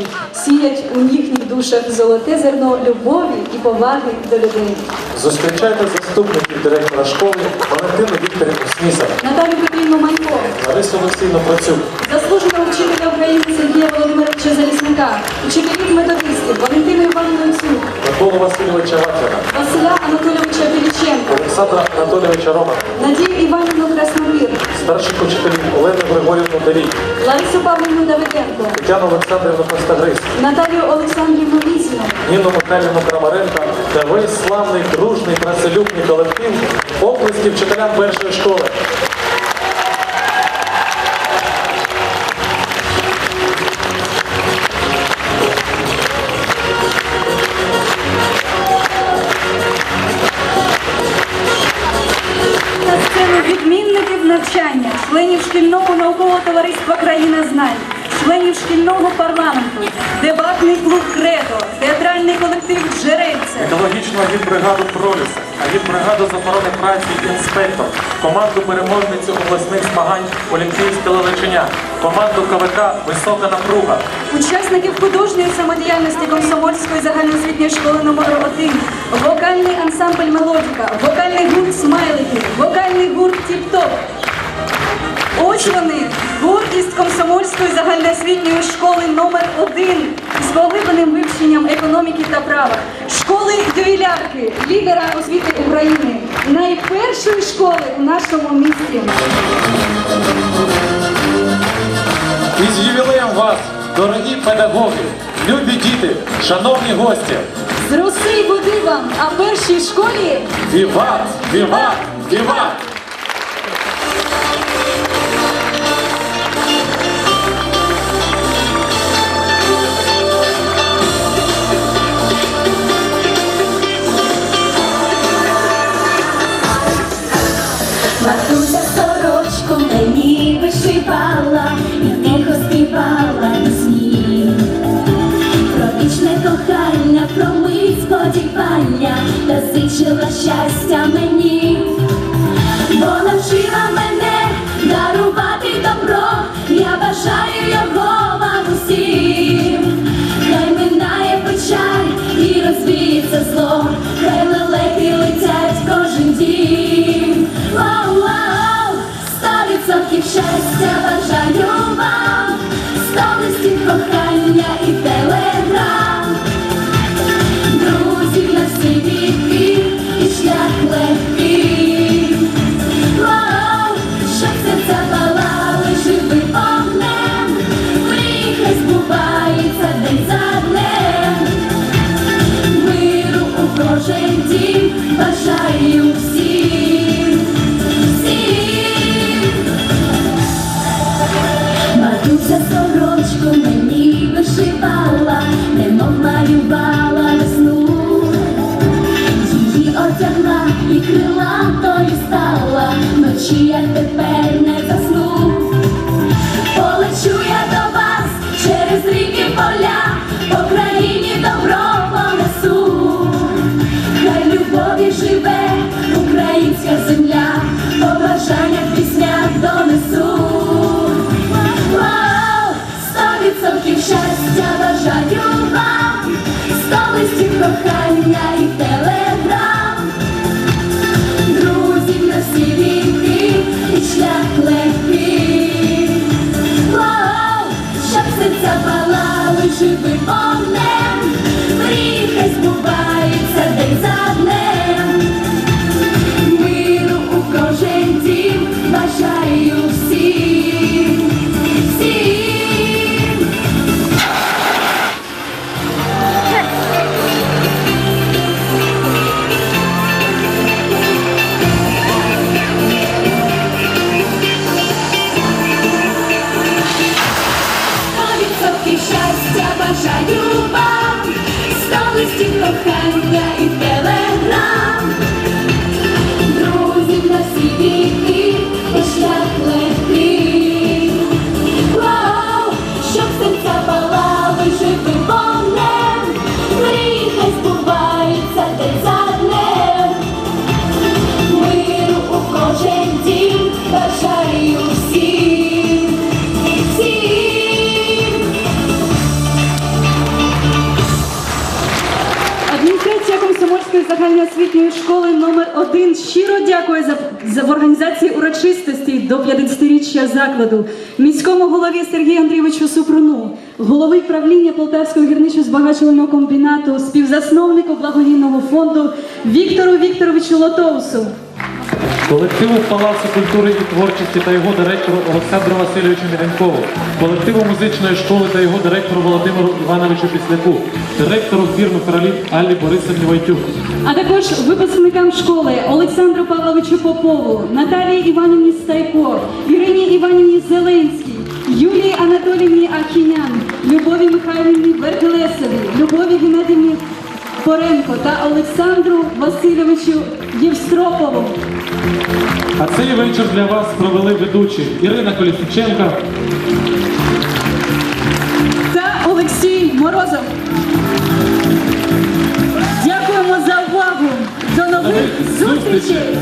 дітей, сіять у їхніх душах золоте зерно любові і поваги до людей. Зустрічайте заступників директора школи Валентину Вікторівну Смісар, Наталю Петрівну Манько, Ларису Олексійну Процюк, заслуженого вчителя України Сергія Володимировича Залісника, учителів методистів Валентину Івановну Цюк, Миколу Васильовича Ватлера, Василя Анатолійовича Біліченка, Олександра Анатолійовича Романа, Надію Іванівну Краснопір, старших учителів Олену Григорівна Дарій, Ларису Павлівну Давиденко, Тетяну Олександрівну Костагрис, Наталію Олександрівну Лізіну, Ніну Михайлівну Крамаренко та весь славний, дружний, працелюбний колектив оплески вчителям першої школи. Навчання, членів шкільного наукового товариства Країна знань, членів шкільного парламенту, дебатний клуб Кредо, театральний колектив Джерельце, Екологічну агітбригаду Проліса, агітбригаду з охорони праці інспектор, команду переможницю обласних змагань Олімпійське лелечення, команду КВК Висока напруга, учасників художньої самодіяльності Комсомольської загальноосвітньої школи номер 1 вокальний ансамбль Мелодіка, вокальний гурт Смайлики, вокальний гурт Тіп-Топ. Ось вони, гордість Комсомольської загальноосвітньої школи номер 1 з поглибленим вивченням економіки та права. Школи ювілярки, лідера освіти України, найпершої школи у нашому місті. І з ювілеєм вас, дорогі педагоги, любі діти, шановні гості! З роси й води вам, а першій школі Віват! Віват! Віват! Матуся сорочку мені вишивала і тихо співала пісні. Про вічне кохання, про мить сподівання та зичила щастя мені, Її одягла і крила крилатою стала, вночі я тепер не засну. Полечу я до вас через ріки поля, по країні добро понесу. Хай любові живе українська земля, побажання в піснях донесу. Сто відсотків щастя бажаю вам, сто листів кохання і телеграм. Загальноосвітньої школи номер 1 щиро дякує за, за в організації урочистості до 50-річчя закладу міському голові Сергію Андрійовичу Супруну, голови правління Полтавського гірничо-збагачувального комбінату, співзасновнику благодійного фонду Віктору Вікторовичу Лотоусу. Колективу Палацу культури і творчості та його директору Олександру Васильовичу Міренкову, колективу музичної школи та його директору Володимиру Івановичу Післяку, директору фірми Фероліт Аллі Борисовні Войтюк. А також випускникам школи Олександру Павловичу Попову, Наталії Іванівні Стайко, Ірині Іванівні Зеленській, Юлії Анатоліївні Ахінян, Любові Михайлівні Вергелесові, Любові Геннадівні Поренко та Олександру Васильовичу Євстропову. А цей вечір для вас провели ведучі Ірина Колісниченка, та Олексій Морозов. Дякуємо за увагу. До нових зустрічей!